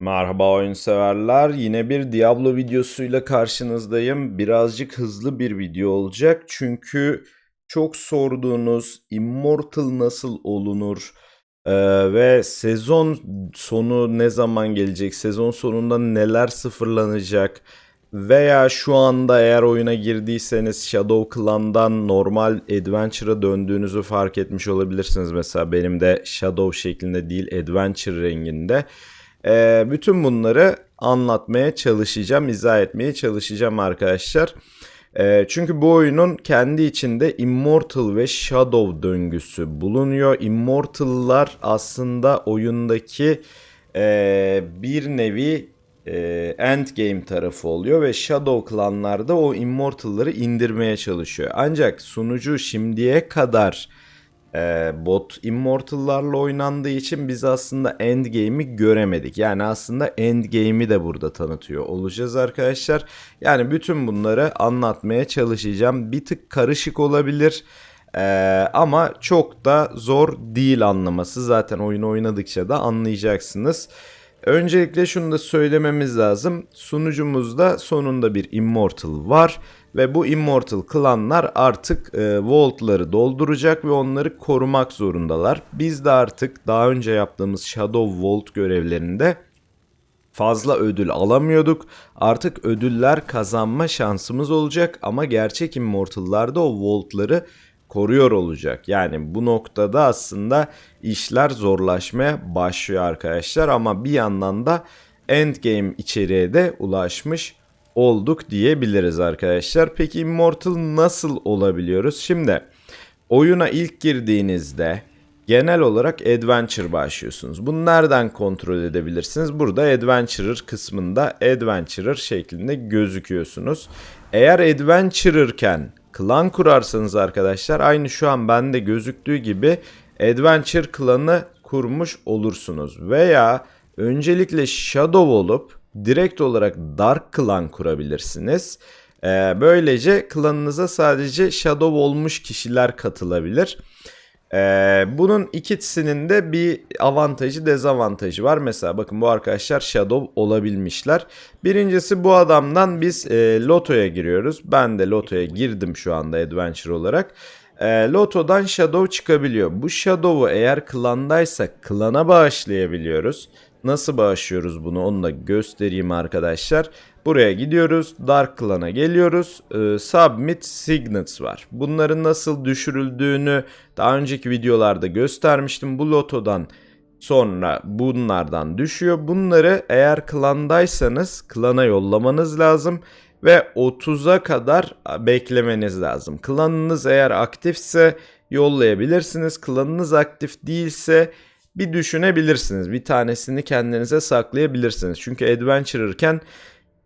Merhaba oyun severler. Yine bir Diablo videosuyla karşınızdayım. Birazcık hızlı bir video olacak. Çünkü çok sorduğunuz Immortal nasıl olunur ee, ve sezon sonu ne zaman gelecek, sezon sonunda neler sıfırlanacak veya şu anda eğer oyuna girdiyseniz Shadow Clan'dan normal Adventure'a döndüğünüzü fark etmiş olabilirsiniz. Mesela benim de Shadow şeklinde değil Adventure renginde. Ee, bütün bunları anlatmaya çalışacağım, izah etmeye çalışacağım arkadaşlar. Ee, çünkü bu oyunun kendi içinde Immortal ve Shadow döngüsü bulunuyor. Immortal'lar aslında oyundaki e, bir nevi e, endgame tarafı oluyor ve Shadow klanlar da o Immortal'ları indirmeye çalışıyor. Ancak sunucu şimdiye kadar e, bot Immortal'larla oynandığı için biz aslında Endgame'i göremedik. Yani aslında Endgame'i de burada tanıtıyor olacağız arkadaşlar. Yani bütün bunları anlatmaya çalışacağım. Bir tık karışık olabilir. Ee, ama çok da zor değil anlaması. Zaten oyunu oynadıkça da anlayacaksınız. Öncelikle şunu da söylememiz lazım. Sunucumuzda sonunda bir Immortal var ve bu Immortal klanlar artık e, Vault'ları dolduracak ve onları korumak zorundalar. Biz de artık daha önce yaptığımız Shadow Vault görevlerinde fazla ödül alamıyorduk. Artık ödüller kazanma şansımız olacak ama gerçek Immortal'larda o Vault'ları koruyor olacak. Yani bu noktada aslında işler zorlaşmaya başlıyor arkadaşlar ama bir yandan da endgame içeriğe de ulaşmış olduk diyebiliriz arkadaşlar. Peki Immortal nasıl olabiliyoruz? Şimdi oyuna ilk girdiğinizde genel olarak Adventure başlıyorsunuz. Bunu nereden kontrol edebilirsiniz? Burada Adventurer kısmında Adventurer şeklinde gözüküyorsunuz. Eğer Adventurer'ken klan kurarsanız arkadaşlar aynı şu an bende gözüktüğü gibi Adventure klanı kurmuş olursunuz. Veya öncelikle Shadow olup direkt olarak Dark Clan kurabilirsiniz. Ee, böylece klanınıza sadece Shadow olmuş kişiler katılabilir. Ee, bunun ikisinin de bir avantajı dezavantajı var. Mesela bakın bu arkadaşlar Shadow olabilmişler. Birincisi bu adamdan biz e, Loto'ya giriyoruz. Ben de Loto'ya girdim şu anda Adventure olarak. E, Loto'dan Shadow çıkabiliyor. Bu Shadow'u eğer klandaysa klana bağışlayabiliyoruz. Nasıl bağışlıyoruz bunu onu da göstereyim arkadaşlar. Buraya gidiyoruz. Dark Clan'a geliyoruz. Ee, Submit Signets var. Bunların nasıl düşürüldüğünü daha önceki videolarda göstermiştim. Bu lotodan sonra bunlardan düşüyor. Bunları eğer klandaysanız klana yollamanız lazım ve 30'a kadar beklemeniz lazım. Klanınız eğer aktifse yollayabilirsiniz. Klanınız aktif değilse bir düşünebilirsiniz. Bir tanesini kendinize saklayabilirsiniz. Çünkü adventurer'ken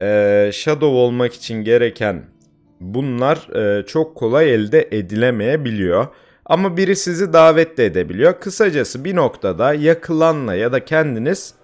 e, shadow olmak için gereken bunlar e, çok kolay elde edilemeyebiliyor. Ama biri sizi davet de edebiliyor. Kısacası bir noktada ya klanla ya da kendiniz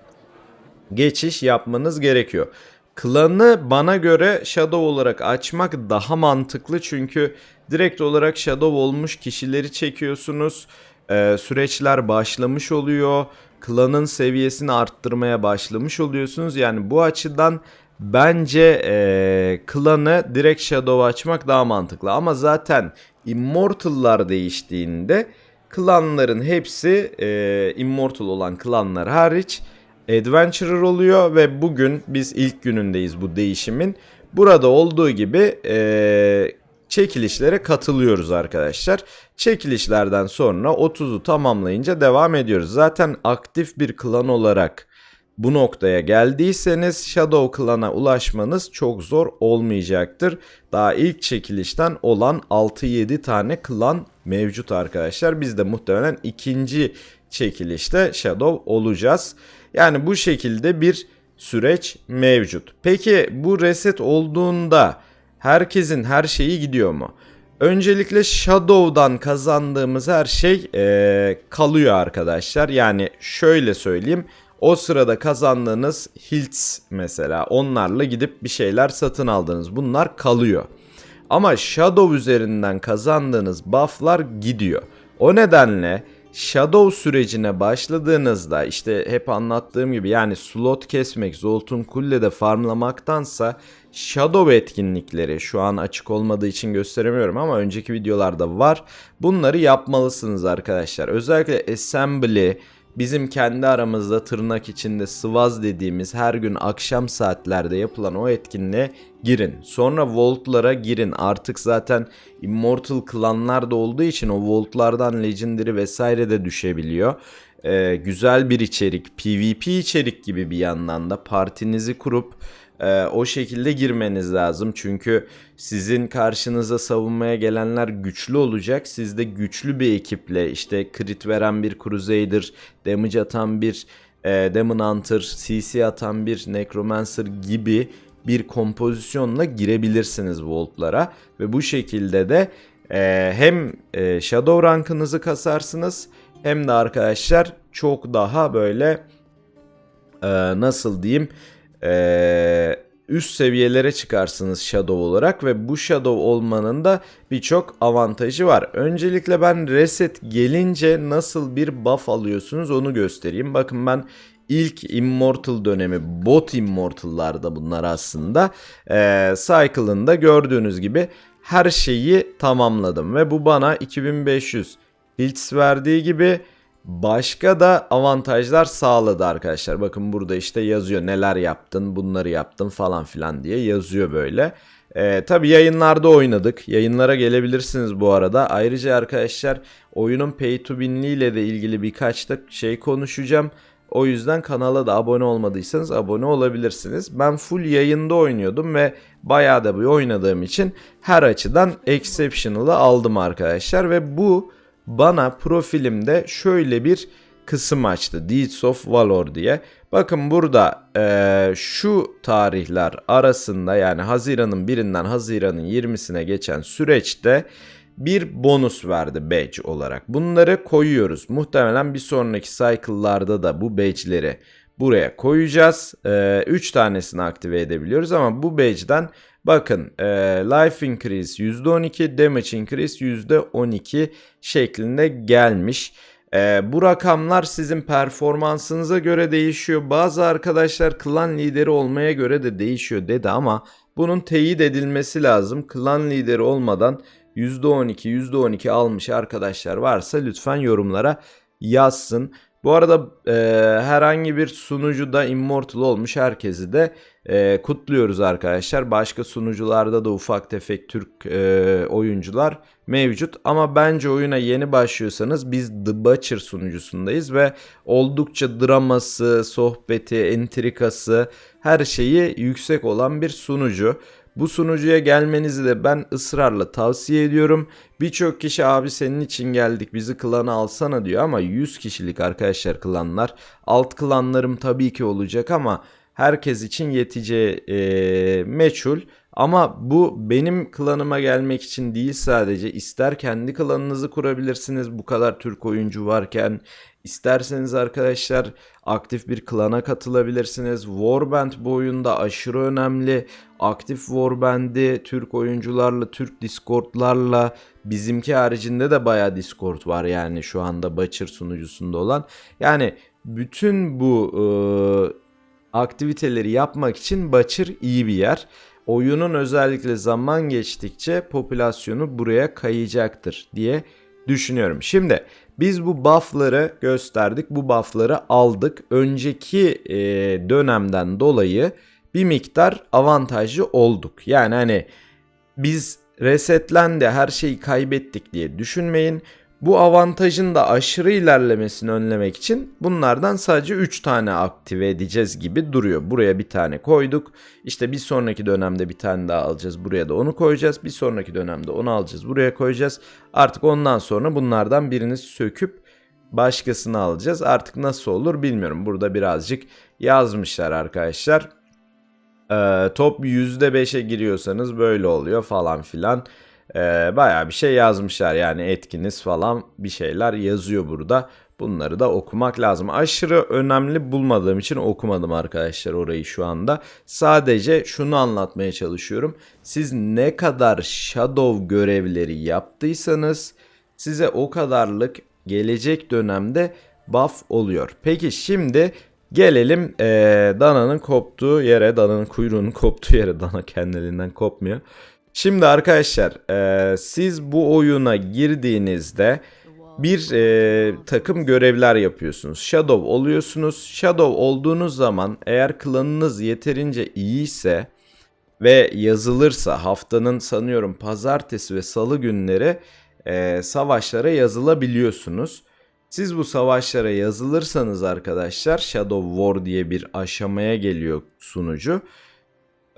geçiş yapmanız gerekiyor. Klanı bana göre Shadow olarak açmak daha mantıklı çünkü direkt olarak Shadow olmuş kişileri çekiyorsunuz e, süreçler başlamış oluyor. Klanın seviyesini arttırmaya başlamış oluyorsunuz. Yani bu açıdan bence e, klanı direkt Shadow açmak daha mantıklı. Ama zaten Immortal'lar değiştiğinde klanların hepsi e, Immortal olan klanlar hariç Adventurer oluyor ve bugün biz ilk günündeyiz bu değişimin. Burada olduğu gibi e, çekilişlere katılıyoruz arkadaşlar. Çekilişlerden sonra 30'u tamamlayınca devam ediyoruz. Zaten aktif bir klan olarak bu noktaya geldiyseniz Shadow Clan'a ulaşmanız çok zor olmayacaktır. Daha ilk çekilişten olan 6-7 tane klan mevcut arkadaşlar. Biz de muhtemelen ikinci çekilişte Shadow olacağız. Yani bu şekilde bir süreç mevcut. Peki bu reset olduğunda herkesin her şeyi gidiyor mu? Öncelikle Shadow'dan kazandığımız her şey ee, kalıyor arkadaşlar. Yani şöyle söyleyeyim. O sırada kazandığınız hilts mesela onlarla gidip bir şeyler satın aldınız. Bunlar kalıyor. Ama Shadow üzerinden kazandığınız bufflar gidiyor. O nedenle Shadow sürecine başladığınızda işte hep anlattığım gibi yani slot kesmek, Zoltun Kulle'de farmlamaktansa Shadow etkinlikleri şu an açık olmadığı için gösteremiyorum ama önceki videolarda var. Bunları yapmalısınız arkadaşlar. Özellikle Assembly, bizim kendi aramızda tırnak içinde sıvaz dediğimiz her gün akşam saatlerde yapılan o etkinliğe girin. Sonra Volt'lara girin. Artık zaten Immortal klanlar da olduğu için o Volt'lardan Legendary vesaire de düşebiliyor. Ee, güzel bir içerik, PvP içerik gibi bir yandan da partinizi kurup e, o şekilde girmeniz lazım. Çünkü sizin karşınıza savunmaya gelenler güçlü olacak. Siz de güçlü bir ekiple işte crit veren bir Crusader, damage atan bir e, Demon Hunter, CC atan bir Necromancer gibi bir kompozisyonla girebilirsiniz Volt'lara. Ve bu şekilde de e, hem e, Shadow rankınızı kasarsınız hem de arkadaşlar çok daha böyle e, nasıl diyeyim e, üst seviyelere çıkarsınız Shadow olarak ve bu Shadow olmanın da birçok avantajı var. Öncelikle ben reset gelince nasıl bir buff alıyorsunuz onu göstereyim. Bakın ben ilk Immortal dönemi bot Immortal'larda bunlar aslında ee, Cycle'ında gördüğünüz gibi her şeyi tamamladım ve bu bana 2500 hits verdiği gibi başka da avantajlar sağladı arkadaşlar. Bakın burada işte yazıyor neler yaptın bunları yaptın falan filan diye yazıyor böyle. Ee, tabii yayınlarda oynadık. Yayınlara gelebilirsiniz bu arada. Ayrıca arkadaşlar oyunun pay to win'liğiyle de ilgili birkaç da şey konuşacağım. O yüzden kanala da abone olmadıysanız abone olabilirsiniz. Ben full yayında oynuyordum ve bayağı da bir oynadığım için her açıdan exceptional'ı aldım arkadaşlar ve bu bana profilimde şöyle bir kısım açtı. Deeds of Valor diye. Bakın burada e, şu tarihler arasında yani Haziran'ın birinden Haziran'ın 20'sine geçen süreçte bir bonus verdi badge olarak. Bunları koyuyoruz. Muhtemelen bir sonraki cycle'larda da bu badge'leri buraya koyacağız. 3 ee, tanesini aktive edebiliyoruz ama bu badge'den bakın e, life increase %12, damage increase %12 şeklinde gelmiş. E, bu rakamlar sizin performansınıza göre değişiyor. Bazı arkadaşlar klan lideri olmaya göre de değişiyor dedi ama bunun teyit edilmesi lazım. Klan lideri olmadan %12, %12 almış arkadaşlar varsa lütfen yorumlara yazsın. Bu arada e, herhangi bir sunucu da Immortal olmuş herkesi de e, kutluyoruz arkadaşlar. Başka sunucularda da ufak tefek Türk e, oyuncular mevcut. Ama bence oyuna yeni başlıyorsanız biz The Butcher sunucusundayız ve oldukça draması, sohbeti, entrikası her şeyi yüksek olan bir sunucu. Bu sunucuya gelmenizi de ben ısrarla tavsiye ediyorum. Birçok kişi abi senin için geldik bizi klana alsana diyor ama 100 kişilik arkadaşlar klanlar. Alt klanlarım tabii ki olacak ama herkes için yeteceği e, meçhul. Ama bu benim klanıma gelmek için değil sadece. İster kendi klanınızı kurabilirsiniz bu kadar Türk oyuncu varken. İsterseniz arkadaşlar aktif bir klana katılabilirsiniz. Warband bu oyunda aşırı önemli. Aktif Warband'i Türk oyuncularla, Türk Discord'larla bizimki haricinde de baya Discord var yani şu anda Butcher sunucusunda olan. Yani bütün bu e, aktiviteleri yapmak için Butcher iyi bir yer. Oyunun özellikle zaman geçtikçe popülasyonu buraya kayacaktır diye düşünüyorum. Şimdi biz bu buff'ları gösterdik. Bu buff'ları aldık. Önceki e, dönemden dolayı bir miktar avantajlı olduk. Yani hani biz resetlendi her şeyi kaybettik diye düşünmeyin. Bu avantajın da aşırı ilerlemesini önlemek için bunlardan sadece 3 tane aktive edeceğiz gibi duruyor. Buraya bir tane koyduk. İşte bir sonraki dönemde bir tane daha alacağız. Buraya da onu koyacağız. Bir sonraki dönemde onu alacağız. Buraya koyacağız. Artık ondan sonra bunlardan birini söküp başkasını alacağız. Artık nasıl olur bilmiyorum. Burada birazcık yazmışlar arkadaşlar. Ee, top %5'e giriyorsanız böyle oluyor falan filan. Ee, Baya bir şey yazmışlar yani etkiniz falan bir şeyler yazıyor burada. Bunları da okumak lazım. Aşırı önemli bulmadığım için okumadım arkadaşlar orayı şu anda. Sadece şunu anlatmaya çalışıyorum. Siz ne kadar shadow görevleri yaptıysanız size o kadarlık gelecek dönemde buff oluyor. Peki şimdi gelelim eee, dananın koptuğu yere, dananın kuyruğunun koptuğu yere. Dana kendiliğinden kopmuyor. Şimdi arkadaşlar eee, siz bu oyuna girdiğinizde bir eee, takım görevler yapıyorsunuz. Shadow oluyorsunuz. Shadow olduğunuz zaman eğer klanınız yeterince iyiyse ve yazılırsa haftanın sanıyorum pazartesi ve salı günleri eee, savaşlara yazılabiliyorsunuz. Siz bu savaşlara yazılırsanız arkadaşlar Shadow War diye bir aşamaya geliyor sunucu.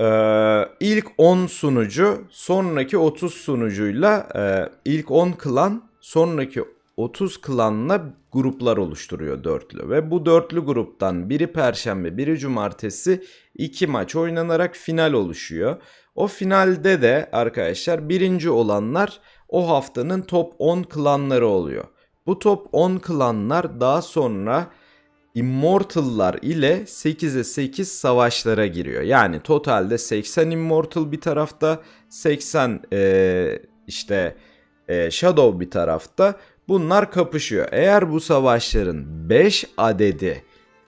Ee, ilk 10 sunucu sonraki 30 sunucuyla e, ilk 10 klan sonraki 30 klanla gruplar oluşturuyor dörtlü ve bu dörtlü gruptan biri perşembe biri cumartesi iki maç oynanarak final oluşuyor. O finalde de arkadaşlar birinci olanlar o haftanın top 10 klanları oluyor. Bu top 10 klanlar daha sonra Immortal'lar ile 8'e 8 savaşlara giriyor. Yani totalde 80 Immortal bir tarafta, 80 eee, işte eee, Shadow bir tarafta. Bunlar kapışıyor. Eğer bu savaşların 5 adedi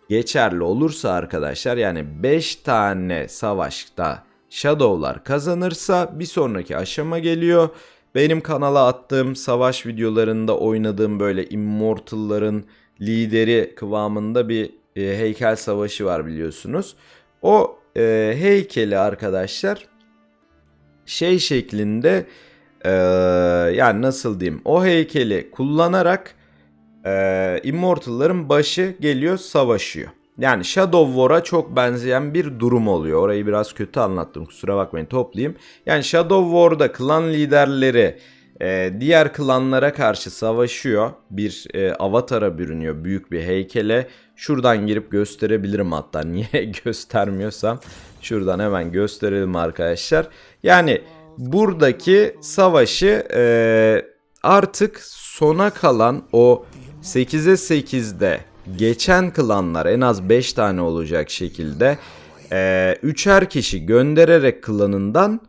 geçerli olursa arkadaşlar yani 5 tane savaşta Shadow'lar kazanırsa bir sonraki aşama geliyor. Benim kanala attığım savaş videolarında oynadığım böyle Immortal'ların lideri kıvamında bir e, heykel savaşı var biliyorsunuz. O e, heykeli arkadaşlar şey şeklinde e, yani nasıl diyeyim o heykeli kullanarak e, Immortal'ların başı geliyor savaşıyor. Yani Shadow War'a çok benzeyen bir durum oluyor. Orayı biraz kötü anlattım kusura bakmayın toplayayım. Yani Shadow War'da klan liderleri e, diğer klanlara karşı savaşıyor. Bir e, avatara bürünüyor büyük bir heykele. Şuradan girip gösterebilirim hatta niye göstermiyorsam. Şuradan hemen gösterelim arkadaşlar. Yani buradaki savaşı e, artık sona kalan o 8'e 8'de geçen klanlar en az 5 tane olacak şekilde e, üçer kişi göndererek klanından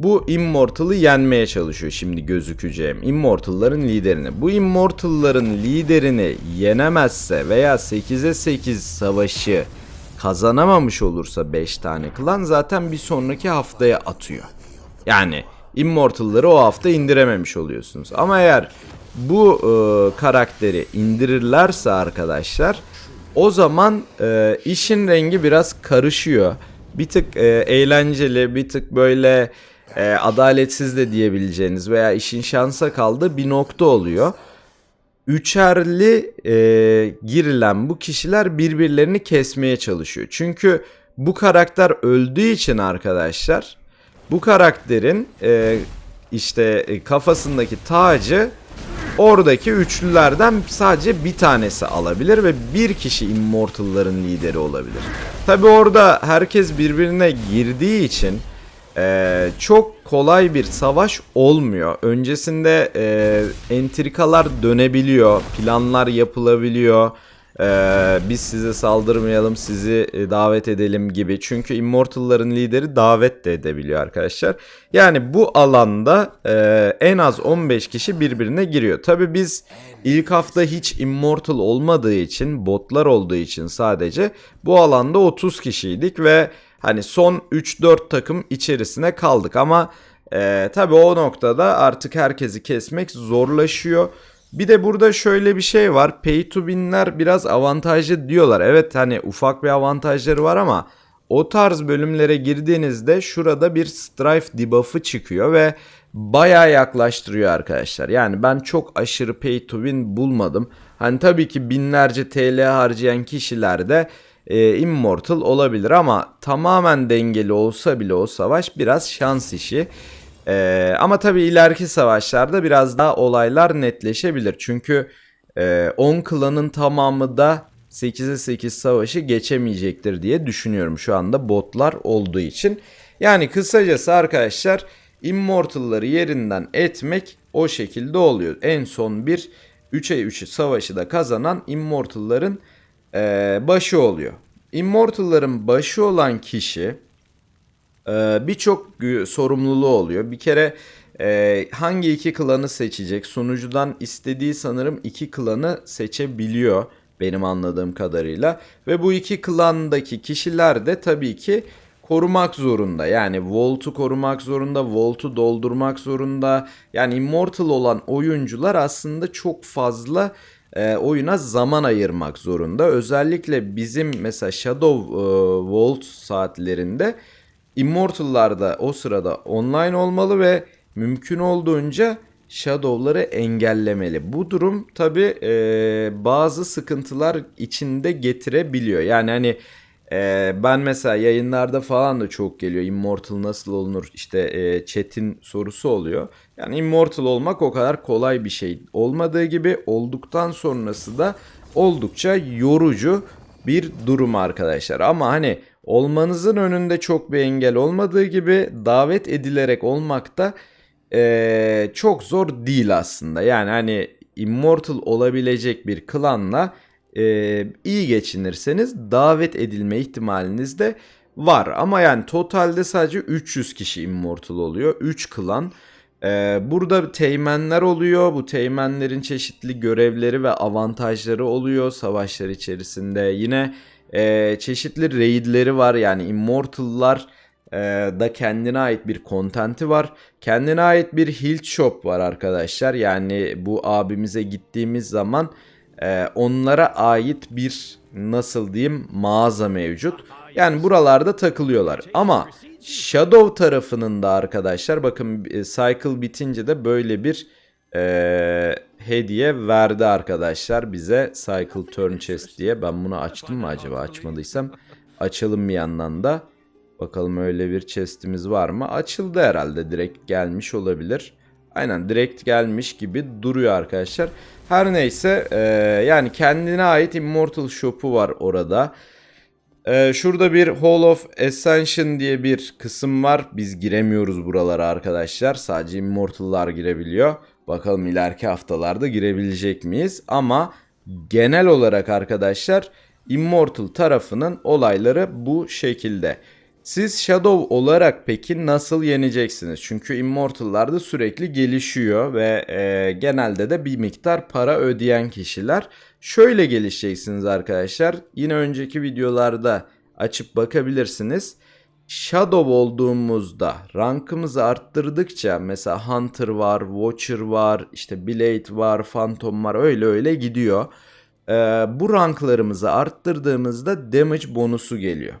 bu Immortal'ı yenmeye çalışıyor şimdi gözükeceğim. Immortal'ların liderini. Bu Immortal'ların liderini yenemezse veya 8'e 8 savaşı kazanamamış olursa 5 tane klan zaten bir sonraki haftaya atıyor. Yani Immortal'ları o hafta indirememiş oluyorsunuz. Ama eğer bu e, karakteri indirirlerse arkadaşlar o zaman e, işin rengi biraz karışıyor. Bir tık e, eğlenceli, bir tık böyle e, adaletsiz de diyebileceğiniz veya işin şansa kaldığı bir nokta oluyor. Üçerli e, girilen bu kişiler birbirlerini kesmeye çalışıyor. Çünkü bu karakter öldüğü için arkadaşlar bu karakterin e, işte e, kafasındaki tacı oradaki üçlülerden sadece bir tanesi alabilir ve bir kişi Immortal'ların lideri olabilir. Tabi orada herkes birbirine girdiği için e, çok kolay bir savaş olmuyor. Öncesinde e, entrikalar dönebiliyor, planlar yapılabiliyor. E, biz size saldırmayalım, sizi e, davet edelim gibi. Çünkü Immortal'ların lideri davet de edebiliyor arkadaşlar. Yani bu alanda e, en az 15 kişi birbirine giriyor. Tabi biz ilk hafta hiç Immortal olmadığı için, botlar olduğu için sadece bu alanda 30 kişiydik ve hani son 3-4 takım içerisine kaldık ama e, tabi o noktada artık herkesi kesmek zorlaşıyor. Bir de burada şöyle bir şey var. Pay to win'ler biraz avantajlı diyorlar. Evet hani ufak bir avantajları var ama o tarz bölümlere girdiğinizde şurada bir strife debuff'ı çıkıyor ve bayağı yaklaştırıyor arkadaşlar. Yani ben çok aşırı pay to win bulmadım. Hani tabii ki binlerce TL harcayan kişiler de e, immortal olabilir ama tamamen dengeli olsa bile o savaş biraz şans işi. E, ama tabii ileriki savaşlarda biraz daha olaylar netleşebilir. Çünkü e, 10 klanın tamamı da 8'e 8 savaşı geçemeyecektir diye düşünüyorum şu anda botlar olduğu için. Yani kısacası arkadaşlar Immortal'ları yerinden etmek o şekilde oluyor. En son bir 3'e 3 savaşı da kazanan Immortal'ların e, başı oluyor. Immortal'ların başı olan kişi e, birçok sorumluluğu oluyor. Bir kere Ee, hangi iki klanı seçecek? Sunucudan istediği sanırım iki klanı seçebiliyor benim anladığım kadarıyla. Ve bu iki klandaki kişiler de tabii ki korumak zorunda. Yani Volt'u korumak zorunda, Volt'u doldurmak zorunda. Yani Immortal olan oyuncular aslında çok fazla e, oyuna zaman ayırmak zorunda. Özellikle bizim mesela Shadow e, Vault saatlerinde Immortal'lar o sırada online olmalı ve mümkün olduğunca Shadow'ları engellemeli. Bu durum tabi e, bazı sıkıntılar içinde getirebiliyor. Yani hani e, ben mesela yayınlarda falan da çok geliyor. Immortal nasıl olunur? İşte e, chat'in sorusu oluyor. Yani Immortal olmak o kadar kolay bir şey olmadığı gibi olduktan sonrası da oldukça yorucu bir durum arkadaşlar. Ama hani olmanızın önünde çok bir engel olmadığı gibi davet edilerek olmak da e, çok zor değil aslında. Yani hani immortal olabilecek bir klanla e, iyi geçinirseniz davet edilme ihtimaliniz de var. Ama yani totalde sadece 300 kişi immortal oluyor. 3 klan. Ee, burada teğmenler oluyor. Bu teğmenlerin çeşitli görevleri ve avantajları oluyor savaşlar içerisinde. Yine e, çeşitli raidleri var. Yani immortal'lar e, da kendine ait bir kontenti var. Kendine ait bir hilt shop var arkadaşlar. Yani bu abimize gittiğimiz zaman e, onlara ait bir nasıl diyeyim mağaza mevcut. Yani buralarda takılıyorlar. Ama Shadow tarafının da arkadaşlar bakın e, cycle bitince de böyle bir e, hediye verdi arkadaşlar bize cycle turn chest diye. Ben bunu açtım mı acaba açmadıysam açalım bir yandan da. Bakalım öyle bir chestimiz var mı? Açıldı herhalde direkt gelmiş olabilir. Aynen direkt gelmiş gibi duruyor arkadaşlar. Her neyse e, yani kendine ait Immortal Shop'u var orada. E, şurada bir Hall of Ascension diye bir kısım var. Biz giremiyoruz buralara arkadaşlar. Sadece Immortal'lar girebiliyor. Bakalım ileriki haftalarda girebilecek miyiz? Ama genel olarak arkadaşlar Immortal tarafının olayları bu şekilde. Siz Shadow olarak peki nasıl yeneceksiniz? Çünkü Immortal'larda sürekli gelişiyor ve e, genelde de bir miktar para ödeyen kişiler. Şöyle gelişeceksiniz arkadaşlar. Yine önceki videolarda açıp bakabilirsiniz. Shadow olduğumuzda rankımızı arttırdıkça mesela Hunter var, Watcher var, işte Blade var, Phantom var öyle öyle gidiyor. Ee, bu ranklarımızı arttırdığımızda damage bonusu geliyor.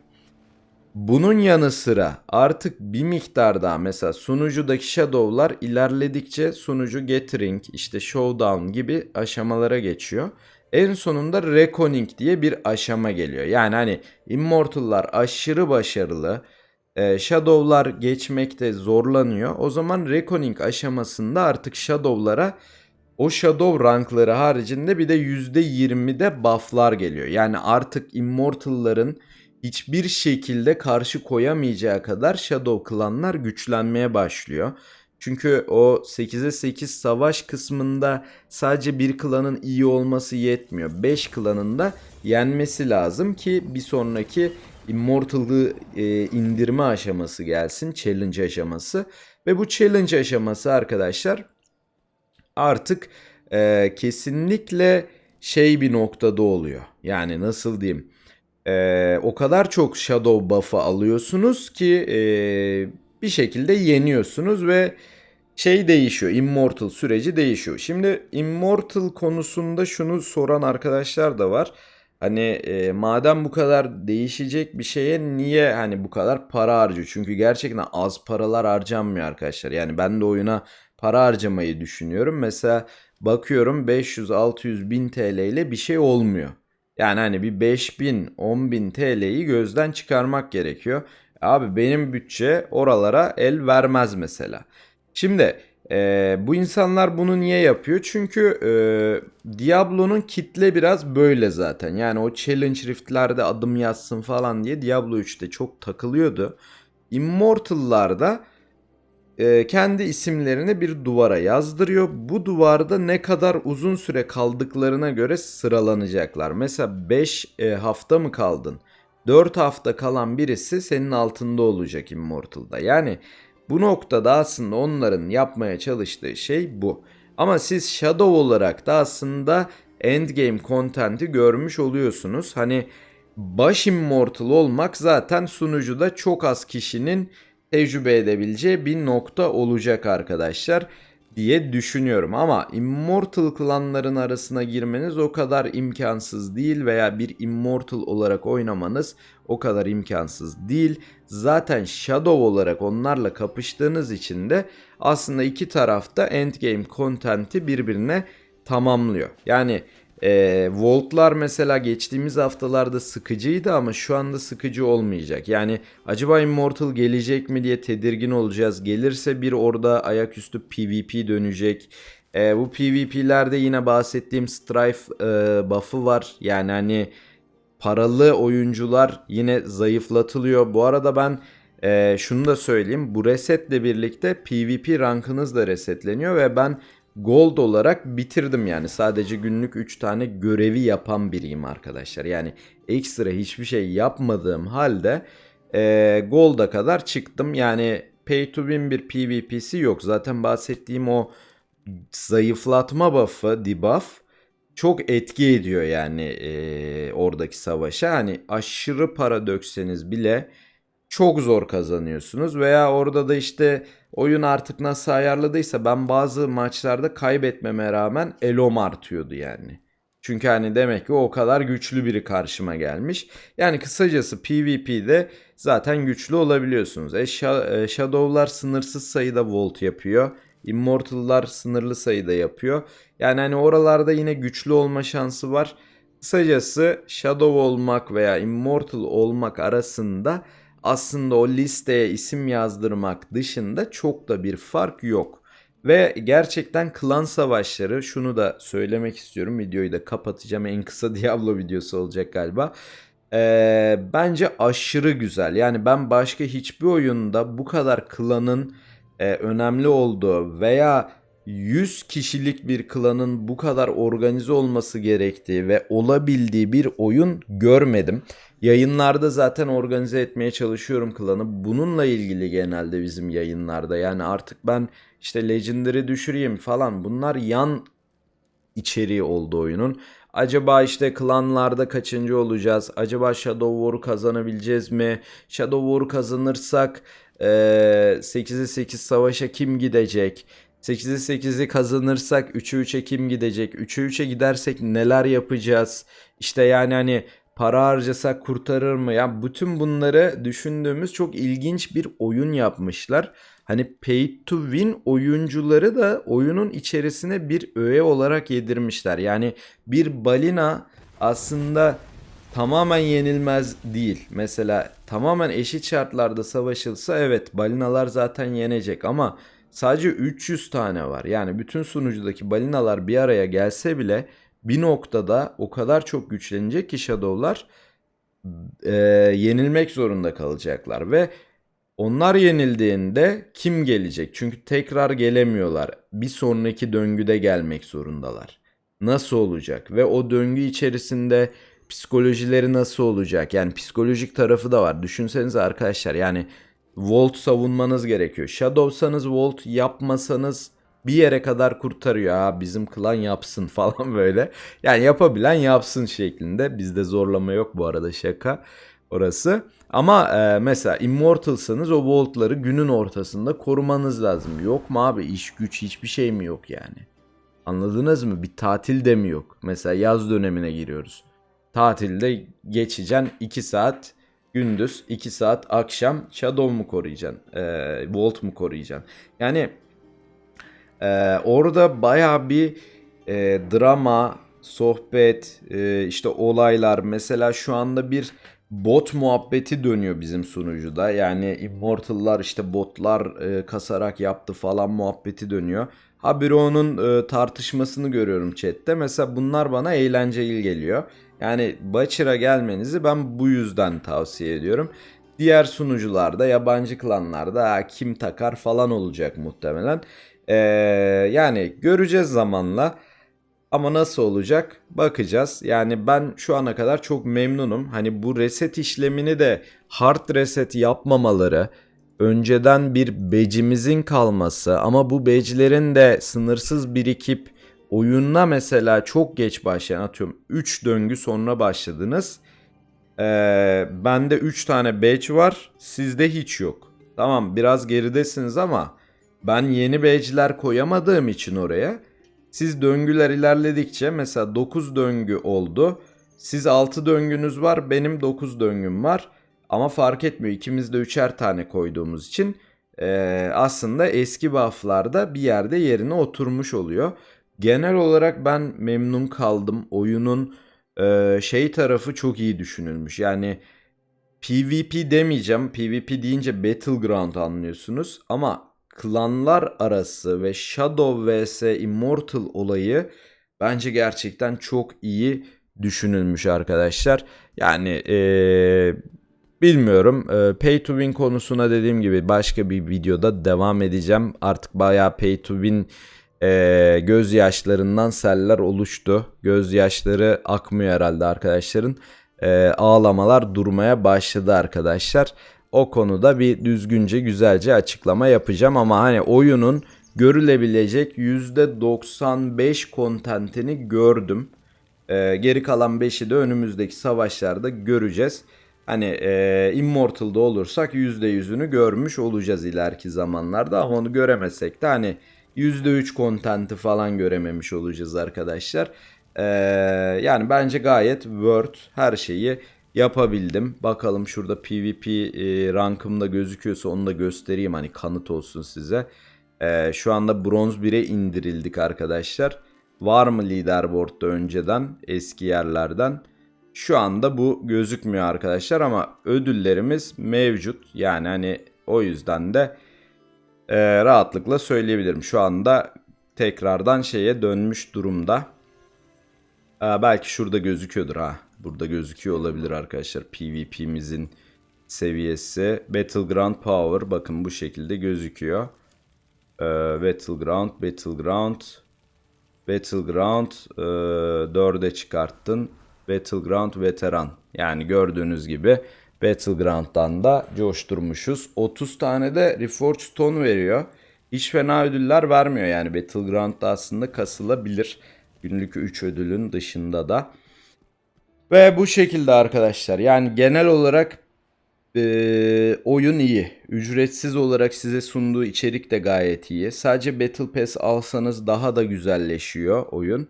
Bunun yanı sıra artık bir miktar daha mesela sunucudaki shadow'lar ilerledikçe sunucu gathering işte showdown gibi aşamalara geçiyor. En sonunda reckoning diye bir aşama geliyor. Yani hani immortal'lar aşırı başarılı. E, shadow'lar geçmekte zorlanıyor. O zaman reckoning aşamasında artık shadow'lara o shadow rankları haricinde bir de %20'de buff'lar geliyor. Yani artık immortal'ların hiçbir şekilde karşı koyamayacağı kadar Shadow klanlar güçlenmeye başlıyor. Çünkü o 8'e 8 savaş kısmında sadece bir klanın iyi olması yetmiyor. 5 klanın da yenmesi lazım ki bir sonraki Immortal'ı e, indirme aşaması gelsin. Challenge aşaması. Ve bu challenge aşaması arkadaşlar artık e, kesinlikle şey bir noktada oluyor. Yani nasıl diyeyim e, o kadar çok Shadow buff'ı alıyorsunuz ki e, bir şekilde yeniyorsunuz ve şey değişiyor. Immortal süreci değişiyor. Şimdi Immortal konusunda şunu soran arkadaşlar da var. Hani e, madem bu kadar değişecek bir şeye niye hani bu kadar para harcıyor? Çünkü gerçekten az paralar harcanmıyor arkadaşlar. Yani ben de oyuna para harcamayı düşünüyorum. Mesela bakıyorum 500-600 bin TL ile bir şey olmuyor. Yani hani bir 5000 10000 TL'yi gözden çıkarmak gerekiyor. Abi benim bütçe oralara el vermez mesela. Şimdi e, bu insanlar bunu niye yapıyor? Çünkü e, Diablo'nun kitle biraz böyle zaten. Yani o challenge riftlerde adım yazsın falan diye Diablo 3'te çok takılıyordu. Immortal'larda e, kendi isimlerini bir duvara yazdırıyor. Bu duvarda ne kadar uzun süre kaldıklarına göre sıralanacaklar. Mesela 5 e, hafta mı kaldın? 4 hafta kalan birisi senin altında olacak Immortal'da. Yani Bu noktada aslında onların yapmaya çalıştığı şey bu. Ama siz Shadow olarak da aslında endgame content'i görmüş oluyorsunuz. Hani baş immortal olmak zaten sunucuda çok az kişinin tecrübe edebileceği bir nokta olacak arkadaşlar diye düşünüyorum ama Immortal klanların arasına girmeniz o kadar imkansız değil veya bir Immortal olarak oynamanız o kadar imkansız değil. Zaten Shadow olarak onlarla kapıştığınız için de aslında iki tarafta endgame content'i birbirine tamamlıyor. Yani e, Volt'lar mesela geçtiğimiz haftalarda sıkıcıydı ama şu anda sıkıcı olmayacak. Yani acaba Immortal gelecek mi diye tedirgin olacağız. Gelirse bir orada ayaküstü PvP dönecek. E, bu PvP'lerde yine bahsettiğim Strife e, buff'ı var. Yani hani paralı oyuncular yine zayıflatılıyor. Bu arada ben e, şunu da söyleyeyim. Bu resetle birlikte PvP rankınız da resetleniyor ve ben gold olarak bitirdim yani. Sadece günlük 3 tane görevi yapan biriyim arkadaşlar. Yani ekstra hiçbir şey yapmadığım halde e, gold'a kadar çıktım. Yani pay to win bir PvP'si yok. Zaten bahsettiğim o zayıflatma buff'ı, debuff çok etki ediyor yani e, oradaki savaşa. Hani aşırı para dökseniz bile çok zor kazanıyorsunuz veya orada da işte oyun artık nasıl ayarladıysa ben bazı maçlarda kaybetmeme rağmen elom artıyordu yani. Çünkü hani demek ki o kadar güçlü biri karşıma gelmiş. Yani kısacası PvP'de zaten güçlü olabiliyorsunuz. E, Shadow'lar sınırsız sayıda volt yapıyor. Immortal'lar sınırlı sayıda yapıyor. Yani hani oralarda yine güçlü olma şansı var. Kısacası Shadow olmak veya Immortal olmak arasında aslında o listeye isim yazdırmak dışında çok da bir fark yok. Ve gerçekten klan savaşları şunu da söylemek istiyorum. Videoyu da kapatacağım. En kısa Diablo videosu olacak galiba. Ee, bence aşırı güzel. Yani ben başka hiçbir oyunda bu kadar klanın e, önemli olduğu veya 100 kişilik bir klanın bu kadar organize olması gerektiği ve olabildiği bir oyun görmedim. Yayınlarda zaten organize etmeye çalışıyorum klanı. Bununla ilgili genelde bizim yayınlarda. Yani artık ben işte Legendary düşüreyim falan. Bunlar yan içeriği oldu oyunun. Acaba işte klanlarda kaçıncı olacağız? Acaba Shadow War'u kazanabileceğiz mi? Shadow War'u kazanırsak ee, 8'e 8 savaşa kim gidecek? 8'e 8'i kazanırsak 3'e 3'e kim gidecek? 3'e 3'e gidersek neler yapacağız? İşte yani hani para harcasak kurtarır mı? Ya bütün bunları düşündüğümüz çok ilginç bir oyun yapmışlar. Hani pay to win oyuncuları da oyunun içerisine bir öğe olarak yedirmişler. Yani bir balina aslında tamamen yenilmez değil. Mesela tamamen eşit şartlarda savaşılsa evet balinalar zaten yenecek ama sadece 300 tane var. Yani bütün sunucudaki balinalar bir araya gelse bile bir noktada o kadar çok güçlenecek ki Shadow'lar e, yenilmek zorunda kalacaklar ve onlar yenildiğinde kim gelecek? Çünkü tekrar gelemiyorlar. Bir sonraki döngüde gelmek zorundalar. Nasıl olacak? Ve o döngü içerisinde psikolojileri nasıl olacak? Yani psikolojik tarafı da var. Düşünsenize arkadaşlar yani Volt savunmanız gerekiyor. Shadow'sanız Volt yapmasanız bir yere kadar kurtarıyor. Ha bizim klan yapsın falan böyle. Yani yapabilen yapsın şeklinde. Bizde zorlama yok bu arada şaka orası. Ama e, mesela Immortal'sanız o Volt'ları günün ortasında korumanız lazım. Yok mu abi iş güç hiçbir şey mi yok yani? Anladınız mı? Bir tatil de mi yok? Mesela yaz dönemine giriyoruz. Tatilde geçeceksin 2 saat gündüz 2 saat akşam Shadow mu koruyacaksın? E, Volt mu koruyacaksın? Yani e, orada baya bir e, drama, sohbet, e, işte olaylar. Mesela şu anda bir bot muhabbeti dönüyor bizim sunucuda. Yani Immortal'lar işte botlar e, kasarak yaptı falan muhabbeti dönüyor. Habire onun e, tartışmasını görüyorum chatte. Mesela bunlar bana eğlenceli geliyor. Yani Butcher'a gelmenizi ben bu yüzden tavsiye ediyorum. Diğer sunucularda, yabancı klanlarda kim takar falan olacak muhtemelen. Ee, yani göreceğiz zamanla. Ama nasıl olacak bakacağız. Yani ben şu ana kadar çok memnunum. Hani bu reset işlemini de hard reset yapmamaları, önceden bir becimizin kalması ama bu beclerin de sınırsız birikip oyununa mesela çok geç başlayan atıyorum 3 döngü sonra başladınız. Ee, bende 3 tane badge var sizde hiç yok. Tamam biraz geridesiniz ama ben yeni badge'ler koyamadığım için oraya siz döngüler ilerledikçe mesela 9 döngü oldu. Siz 6 döngünüz var benim 9 döngüm var. Ama fark etmiyor ikimiz de üçer tane koyduğumuz için eee, aslında eski buff'larda bir yerde yerine oturmuş oluyor. Genel olarak ben memnun kaldım. Oyunun eee, şey tarafı çok iyi düşünülmüş. Yani PvP demeyeceğim. PvP deyince Battleground anlıyorsunuz. Ama klanlar arası ve Shadow vs Immortal olayı bence gerçekten çok iyi düşünülmüş arkadaşlar. Yani eee, bilmiyorum. Eee, pay to win konusuna dediğim gibi başka bir videoda devam edeceğim. Artık bayağı pay to win eee gözyaşlarından seller oluştu. Gözyaşları akmıyor herhalde arkadaşların. Eee, ağlamalar durmaya başladı arkadaşlar. O konuda bir düzgünce güzelce açıklama yapacağım ama hani oyunun görülebilecek %95 kontentini gördüm. Ee, geri kalan 5'i de önümüzdeki savaşlarda göreceğiz. Hani e, Immortal'da olursak %100'ünü görmüş olacağız ileriki zamanlarda ama onu göremesek de hani %3 kontenti falan görememiş olacağız arkadaşlar. Ee, yani bence gayet worth her şeyi yapabildim. Bakalım şurada PvP e, rankımda gözüküyorsa onu da göstereyim hani kanıt olsun size. Ee, şu anda bronz 1'e indirildik arkadaşlar. Var mı leaderboard'da önceden eski yerlerden? Şu anda bu gözükmüyor arkadaşlar ama ödüllerimiz mevcut. Yani hani o yüzden de e, rahatlıkla söyleyebilirim. Şu anda tekrardan şeye dönmüş durumda. Aa, belki şurada gözüküyordur ha. Burada gözüküyor olabilir arkadaşlar. PvP'mizin seviyesi. Battleground Power bakın bu şekilde gözüküyor. Ee, Battleground, Battleground, Battleground e, 4'e çıkarttın. Battleground Veteran. Yani gördüğünüz gibi Battleground'dan da coşturmuşuz. 30 tane de Reforged Stone veriyor. Hiç fena ödüller vermiyor yani Battleground'da aslında kasılabilir. Günlük 3 ödülün dışında da. Ve bu şekilde arkadaşlar yani genel olarak e, oyun iyi. Ücretsiz olarak size sunduğu içerik de gayet iyi. Sadece Battle Pass alsanız daha da güzelleşiyor oyun.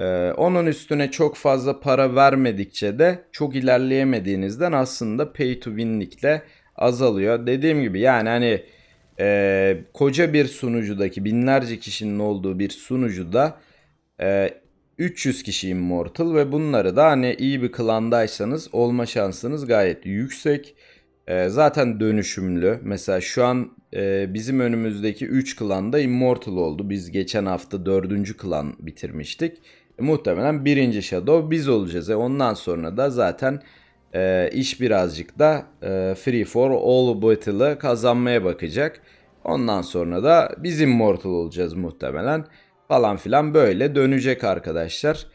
E, onun üstüne çok fazla para vermedikçe de çok ilerleyemediğinizden aslında pay to win'likle azalıyor. Dediğim gibi yani hani e, koca bir sunucudaki binlerce kişinin olduğu bir sunucuda e, 300 kişi Immortal ve bunları da hani iyi bir klandaysanız olma şansınız gayet yüksek. Ee, zaten dönüşümlü. Mesela şu an e, bizim önümüzdeki 3 klan da Immortal oldu. Biz geçen hafta 4. klan bitirmiştik. E, muhtemelen 1. Shadow biz olacağız. E, ondan sonra da zaten e, iş birazcık da e, Free for All Battle'ı kazanmaya bakacak. Ondan sonra da biz Immortal olacağız muhtemelen falan filan böyle dönecek arkadaşlar.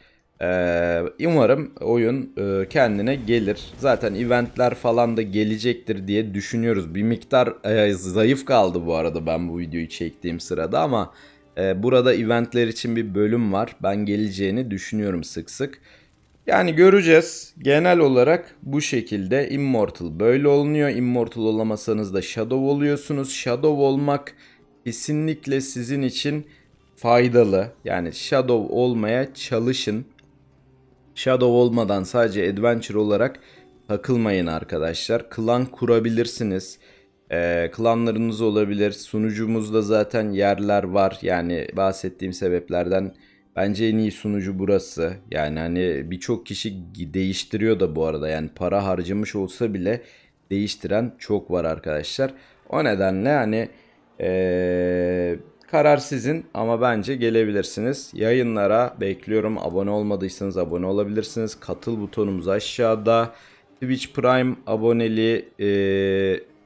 Ee, umarım oyun e, kendine gelir. Zaten eventler falan da gelecektir diye düşünüyoruz. Bir miktar e, zayıf kaldı bu arada ben bu videoyu çektiğim sırada ama burada eventler için bir bölüm var. Ben geleceğini düşünüyorum sık sık. Yani göreceğiz. Genel olarak bu şekilde Immortal böyle olunuyor. Immortal olamasanız da Shadow oluyorsunuz. Shadow olmak kesinlikle sizin için faydalı. Yani Shadow olmaya çalışın. Shadow olmadan sadece Adventure olarak takılmayın arkadaşlar. Klan kurabilirsiniz. Ee, klanlarınız olabilir. Sunucumuzda zaten yerler var. Yani bahsettiğim sebeplerden bence en iyi sunucu burası. Yani hani birçok kişi değiştiriyor da bu arada. Yani para harcamış olsa bile değiştiren çok var arkadaşlar. O nedenle hani ee, Karar sizin ama bence gelebilirsiniz. Yayınlara bekliyorum. Abone olmadıysanız abone olabilirsiniz. Katıl butonumuz aşağıda. Twitch Prime aboneliği e,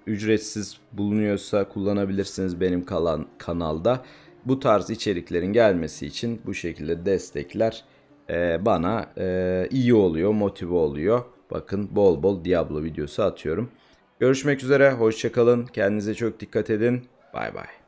ücretsiz bulunuyorsa kullanabilirsiniz benim kalan kanalda. Bu tarz içeriklerin gelmesi için bu şekilde destekler e, bana e, iyi oluyor, motive oluyor. Bakın bol bol Diablo videosu atıyorum. Görüşmek üzere, hoşçakalın, kendinize çok dikkat edin. Bay bay.